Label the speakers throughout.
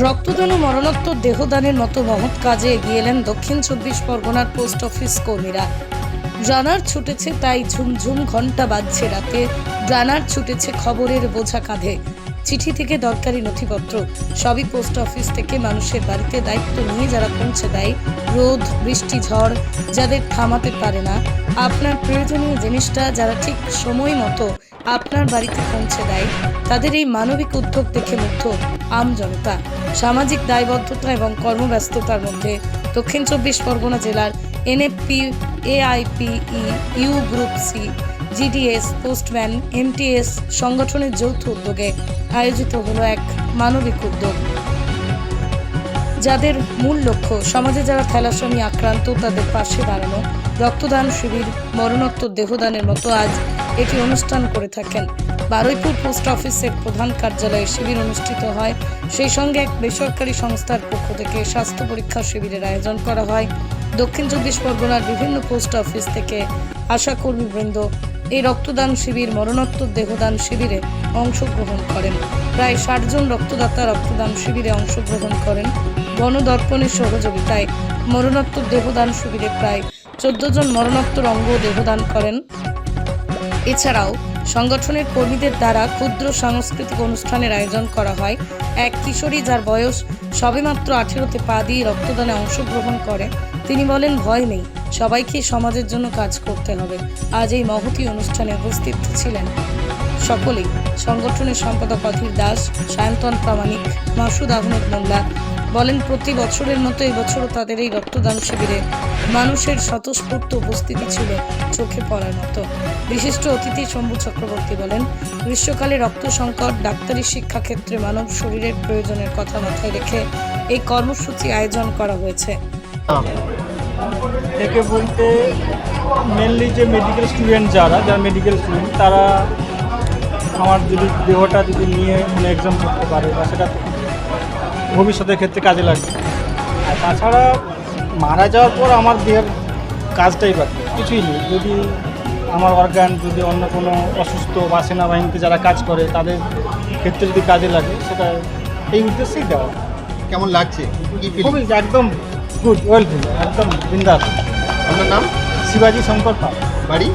Speaker 1: রক্তদান ও মরণোত্তর দেহদানের মতো মহৎ কাজে এগিয়ে এলেন দক্ষিণ চব্বিশ পরগনার পোস্ট অফিস কর্মীরা। ডানার ছুটেছে তাই ঝুমঝুম ঘণ্টা বাজছে রাতে। ডানার ছুটেছে খবরের বোঝা কাঁধে। চিঠি থেকে দরকারি নথিপত্র সবই পোস্ট অফিস থেকে মানুষের বাড়িতে দায়িত্ব নিয়ে যারা পৌঁছে দেয়। রোদ, বৃষ্টি, ঝড়, যাদের থামাতে পারে না। আপনার প্রয়োজনীয় জিনিসটা যারা ঠিক সময় মতো আপনার বাড়িতে পৌঁছে দেয়, তাদের এই মানবিক উদ্যোগ দেখে মুগ্ধ আম জনতা। সামাজিক দায়বদ্ধতা এবং কর্মব্যস্ততার মধ্যে দক্ষিণ চব্বিশ পরগনা জেলার NFP AIPE, U group C GDS postman MTS সংগঠনের যৌথ উদ্যোগে আয়োজিত হলো এক মানবিক উদ্যোগ। যাদের মূল লক্ষ্য সমাজে যারা থ্যালাসেমি আক্রান্ত, তাদের পাশে দাঁড়ানো, রক্তদান শিবির, মরণোত্তর দেহদানের মতো আজ এটি অনুষ্ঠান করে থাকেন। বারুইপুর পোস্ট অফিসের প্রধান কার্যালয়ে শিবির অনুষ্ঠিত হয়। সেই সঙ্গে এক বেসরকারি সংস্থার পক্ষ থেকে স্বাস্থ্য পরীক্ষা শিবিরের আয়োজন করা হয়। দক্ষিণ চব্বিশ পরগনার বিভিন্ন পোস্ট অফিস থেকে আশা কর্মীবৃন্দ এই রক্তদান শিবির মরণোত্তর দেহদান শিবিরে অংশগ্রহণ করেন। প্রায় ষাট জন রক্তদাতা রক্তদান শিবিরে অংশগ্রহণ করেন। গণদর্পণের সহযোগিতায় মরণোত্তর দেহদান শিবিরে প্রায় চোদ্দ জন মরণোত্তর অঙ্গ দেহদান করেন। এছাড়াও সংগঠনের কর্মীদের দ্বারা ক্ষুদ্র সাংস্কৃতিক অনুষ্ঠানের আয়োজন করা হয়। এক কিশোরী যার বয়স সবেমাত্র আঠেরোতে পা দিয়ে রক্তদানে অংশগ্রহণ করে, তিনি বলেন, ভয় নেই। সবাইকে সমাজের জন্য কাজ করতে হবে। আজ এই মহতী অনুষ্ঠানে উপস্থিত ছিলেন সকলেই। সংগঠনের সম্পাদক অধীর দাস, সায়ন্তন প্রামাণিক, মাসুদ আহমেদ মোল্লা। বলেন, প্রতি বছরের মতো এবছরও তাদের এই রক্তদান শিবিরে মানুষের স্বতঃস্ফূর্ত উপস্থিতি ছিল চোখে পড়ার মতো। বিশিষ্ট অতিথি শম্ভু চক্রবর্তী বলেন, গ্রীষ্মকালে রক্ত সংকট, ডাক্তারি শিক্ষাক্ষেত্রে মানব শরীরের প্রয়োজনের কথা মাথায় রেখে এই কর্মসূচি আয়োজন করা হয়েছে।
Speaker 2: থেকে বলতে মেনলি যে মেডিকেল স্টুডেন্ট যারা যারা মেডিকেল স্টুডেন্ট তারা আমার যদি দেহটা যদি নিয়ে কোনো এক্সাম করতে পারে বা সেটা ভবিষ্যতের ক্ষেত্রে কাজে লাগবে। আর তাছাড়া মারা যাওয়ার পর আমার দেহের কাজটাই বাকি কিছুই নেই। যদি আমার অর্গান যদি অন্য কোনো অসুস্থ বা সেনাবাহিনীতে যারা কাজ করে তাদের ক্ষেত্রে যদি কাজে লাগে সেটা এই উদ্দেশ্যেই দেওয়া।
Speaker 3: কেমন লাগছে?
Speaker 2: খুবই একদম গুড ওয়েলফুল একদম বিন্দাস
Speaker 3: আপনার নাম?
Speaker 2: শিবাজি শঙ্কর পাল।
Speaker 3: বাড়ি?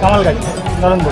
Speaker 2: কামালগাড়ি নরেন্দ্র